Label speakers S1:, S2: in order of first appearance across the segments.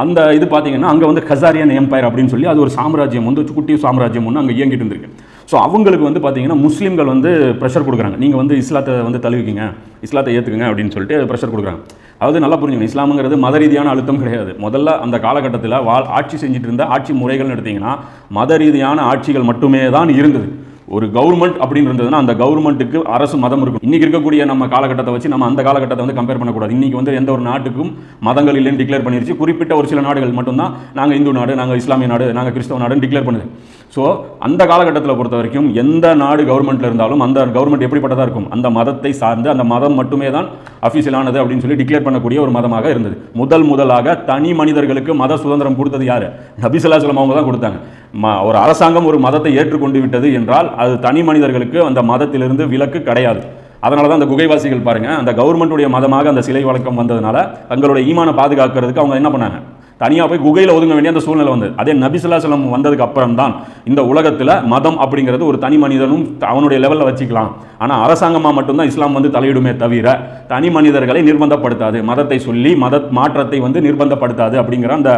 S1: அந்த இது பார்த்தீங்கன்னா அங்கே வந்து கசாரியன் எம்பையர் அப்படின்னு சொல்லி அது ஒரு சாம்ராஜ்யம் வந்து குட்டி சாம்ராஜ்யம் ஒன்று அங்கே இயங்கிட்டு இருந்திருக்கு. ஸோ அவங்களுக்கு வந்து பார்த்தீங்கன்னா முஸ்லீம்கள் வந்து ப்ரெஷர் கொடுக்குறாங்க. நீங்கள் வந்து இஸ்லாத்தை வந்து தழுவிக்கிங்க இஸ்லாத்தை ஏற்றுக்குங்க அப்படின்னு சொல்லிட்டு ப்ரெஷர் கொடுக்குறாங்க. அதாவது நல்லா புரிஞ்சுக்கணும். இஸ்லாமுங்கிறது மத ரீதியான அழுத்தம் கிடையாது. முதல்ல அந்த காலகட்டத்தில் வாழ் ஆட்சி செஞ்சுட்டு இருந்த ஆட்சி முறைகள்னு எடுத்திங்கன்னா மத ரீதியான ஆட்சிகள் மட்டுமே தான் இருந்தது. ஒரு கவர்மெண்ட் அப்படின்னு இருந்ததுன்னா அந்த கவர்மெண்ட்டுக்கு அரசு மதம் இருக்கும். இன்னைக்கு இருக்கக்கூடிய நம்ம காலகட்டத்தை வச்சு நம்ம அந்த காலகட்டத்தை வந்து கம்பேர் பண்ணக்கூடாது. இன்னைக்கு வந்து எந்த ஒரு நாட்டுக்கும் மதங்கள் இல்லைன்னு டிக்ளேர் பண்ணிருச்சு. குறிப்பிட்ட ஒரு சில நாடுகள் மட்டும்தான் நாங்கள் இந்து நாடு நாங்கள் இஸ்லாமிய நாடு நாங்கள் கிறிஸ்தவ நாடுன்னு டிக்ளேர் பண்ணுது. ஸோ அந்த காலகட்டத்தில் பொறுத்த வரைக்கும் எந்த நாடு கவர்மெண்ட்டில் இருந்தாலும் அந்த கவர்மெண்ட் எப்படிப்பட்டதாக இருக்கும்? அந்த மதத்தை சார்ந்து அந்த மதம் மட்டுமே தான் அஃபீஷியலானது அப்படின்னு சொல்லி டிக்ளேர் பண்ணக்கூடிய ஒரு மதமாக இருந்தது. முதல் முதலாக தனி மனிதர்களுக்கு மத சுதந்திரம் கொடுத்தது யார்? நபிசல்லாஸ்லம் அவங்க தான் கொடுத்தாங்க. ம- ஒரு அரசாங்கம் ஒரு மதத்தை ஏற்றுக்கொண்டு விட்டது என்றால் அது தனி மனிதர்களுக்கு அந்த மதத்திலிருந்து விலக்கு கிடையாது. அதனால தான் அந்த குகைவாசிகள் பாருங்கள் அந்த கவர்மெண்ட்டுடைய மதமாக அந்த சிலை வழக்கம் வந்ததுனால தங்களுடைய ஈமான பாதுகாக்கிறதுக்கு அவங்க என்ன பண்ணாங்க? தனியாக போய் குகையில் ஒதுங்க வேண்டிய அந்த சூழ்நிலை வந்தது அதே நபிசுல்லாசலம் வந்ததுக்கு அப்புறம் தான் இந்த உலகத்தில் மதம் அப்படிங்கிறது ஒரு தனி மனிதனும் அவனுடைய லெவலில் வச்சுக்கலாம். ஆனால் அரசாங்கமாக மட்டும்தான் இஸ்லாம் வந்து தலையிடுமே தவிர தனி மனிதர்களை நிர்பந்தப்படுத்தாது. மதத்தை சொல்லி மத மாற்றத்தை வந்து நிர்பந்தப்படுத்தாது அப்படிங்கிற அந்த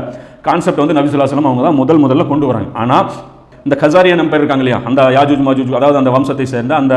S1: கான்செப்ட் வந்து நபிசுல்லாசலம் அவங்க தான் முதல் முதல்ல கொண்டு வராங்க. ஆனால் இந்த கசாரியன் எம்பையர் இருக்காங்க இல்லையா அந்த யாஜூஜ் மாஜூஜ் அதாவது அந்த வம்சத்தை சேர்ந்த அந்த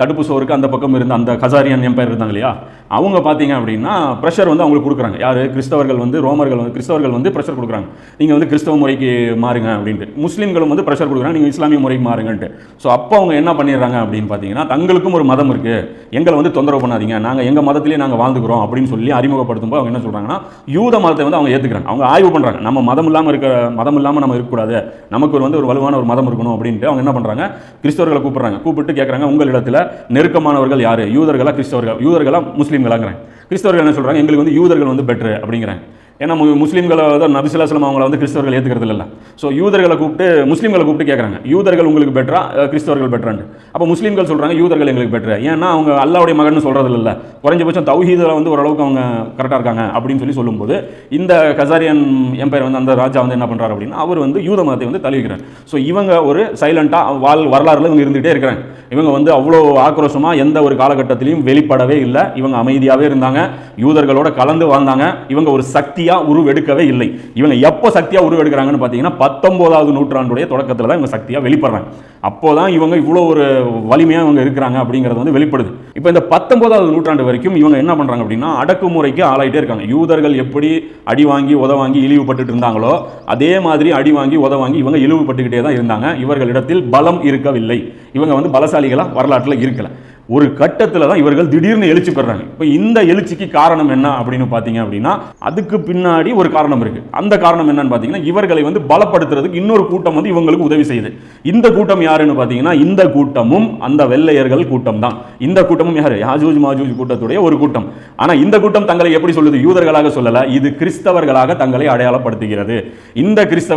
S1: தடுப்பு சோருக்கு அந்த பக்கம் இருந்த அந்த கசாரியன் எம்பையர் இருந்தாங்க இல்லையா அவங்க பார்த்தீங்க அப்படின்னா ப்ரெஷர் வந்து அவங்களுக்கு கொடுக்குறாங்க. யார்? கிறிஸ்தவர்கள் வந்து ரோமர்கள் வந்து கிறிஸ்தவர்கள் வந்து ப்ரெஷர் கொடுக்குறாங்க. நீங்கள் வந்து கிறிஸ்தவ முறைக்கு மாறுங்க அப்படின்ட்டு. முஸ்லீம்களும் வந்து ப்ரெஷர் கொடுக்குறாங்க. நீங்கள் இஸ்லாமிய முறைக்கு மாறுங்கன்ட்டு. ஸோ அப்போ அவங்க என்ன பண்ணிடுறாங்க அப்படின்னு பார்த்தீங்கன்னா தங்களுக்கும் ஒரு மதம் இருக்குது எங்களை வந்து தொந்தரவு பண்ணாதீங்க. நாங்கள் எங்கள் மதத்திலே நாங்கள் வாழ்ந்துக்கிறோம் அப்படின்னு சொல்லி அறிமுகப்படுத்தும் போது அவங்க என்ன சொல்கிறாங்கன்னா யூத மதத்தை வந்து அவங்க ஏற்றுக்கிறாங்க அவங்க ஆய்வு பண்ணுறாங்க நம்ம மதம் இல்லாமல் இருக்க மதம் இல்லாமல் நம்ம இருக்கக்கூடாது. நமக்கு ஒரு வந்து ஒரு வலுவான ஒரு மதம் இருக்கணும் அப்படின்ட்டு அவங்க என்ன பண்ணுறாங்க கிறிஸ்தவர்களை கூப்பிடுறாங்க. கூப்பிட்டு கேட்குறாங்க இடத்துல நெருக்கமானவர்கள் யார்? யூதர்களா கிறிஸ்தவர்கள்? யூதர்களா முஸ்லீம்களாங்கிறாங்க கிறிஸ்தவர்கள் என்ன சொல்கிறாங்க எங்களுக்கு வந்து யூதர்கள் வந்து பெட்ரு அப்படிங்கிறாங்க ஏன்னா முஸ்லீம்களை வந்து நபிசுல்லாஸ்லம் அவங்கள வந்து கிறிஸ்தவர்கள் ஏற்றுக்கிறது இல்லை ஸோ யூதர்களை கூப்பிட்டு முஸ்லீம்களை கூப்பிட்டு கேட்குறாங்க யூதர்கள் உங்களுக்கு பெட்டரா கிறிஸ்தவர்கள் பெட்டரான்ட்டு அப்போ முஸ்லீம்கள் சொல்கிறாங்க யூதர்கள் எங்களுக்கு பெட்டர் ஏன்னா அவங்க அல்லாவுடைய மகன் சொல்கிறது இல்லை குறைஞ்சபட்சம் தௌஹீதில் வந்து ஓரளவுக்கு அவங்க கரெக்டாக இருக்காங்க அப்படின்னு சொல்லி சொல்லும்போது இந்த கசாரியன் எம்பையர் வந்து அந்த ராஜா வந்து என்ன பண்ணுறாரு அப்படின்னா அவர் வந்து யூத மதத்தை வந்து தழுவிக்கிறார். ஸோ இவங்க ஒரு சைலண்ட்டாக வாழ் வரலாறுல இவங்க இருந்துகிட்டே இருக்கிறாங்க. இவங்க வந்து அவ்வளோ ஆக்ரோஷமாக எந்த ஒரு காலகட்டத்திலையும் வெளிப்படவே இல்லை. இவங்க அமைதியாகவே இருந்தாங்க. யூதர்களோட கலந்து வாழ்ந்தாங்க. இவங்க ஒரு சக்தி சக்தியாக உருவெடுக்கவே இல்லை. இவங்க எப்போ சக்தியாக உருவெடுக்கிறாங்கன்னு பார்த்தீங்கன்னா பத்தொம்போதாவது நூற்றாண்டுடைய தொடக்கத்தில் தான் இவங்க சக்தியாக வெளிப்படுறாங்க. அப்போ தான் இவங்க இவ்வளோ ஒரு வலிமையாக இவங்க இருக்கிறாங்க அப்படிங்கிறது வந்து வெளிப்படுது. இப்போ இந்த பத்தொம்போதாவது நூற்றாண்டு வரைக்கும் இவங்க என்ன பண்ணுறாங்க அப்படின்னா அடக்குமுறைக்கு ஆளாயிட்டே இருக்காங்க. யூதர்கள் எப்படி அடி வாங்கி உத வாங்கி இருந்தாங்களோ அதே மாதிரி அடி வாங்கி உத வாங்கி இவங்க இழிவுபட்டுக்கிட்டே தான் இருந்தாங்க. இவர்களிடத்தில் பலம் இருக்கவில்லை. இவங்க வந்து பலசாலிகளாக வரலாற்றில் இருக்கலை. ஒரு கட்டத்தில் தான் இவர்கள் திடீர்னு எழுச்சி பெறாங்க. இப்போ இந்த எழுச்சிக்கு காரணம் என்ன அப்படின்னு பார்த்தீங்க அப்படின்னா அதுக்கு பின்னாடி ஒரு காரணம் இருக்கு. அந்த காரணம் என்னன்னு பார்த்தீங்கன்னா இவர்களை வந்து பலப்படுத்துறதுக்கு இன்னொரு கூட்டம் வந்து இவங்களுக்கு உதவி செய்யுது. இந்த கூட்டம் யாருன்னு பார்த்தீங்கன்னா இந்த கூட்டமும் அந்த வெள்ளையர்கள் கூட்டம் தான். இந்த கூட்டமும் யார்? யாஜூஜ் மாஜூஜ் கூட்டத்துடைய ஒரு கூட்டம். ஆனால் இந்த கூட்டம் தங்களை எப்படி சொல்லுது? யூதர்களாக சொல்லல. இது கிறிஸ்தவர்களாக தங்களை அடையாளப்படுத்துகிறது. இந்த கிறிஸ்தவ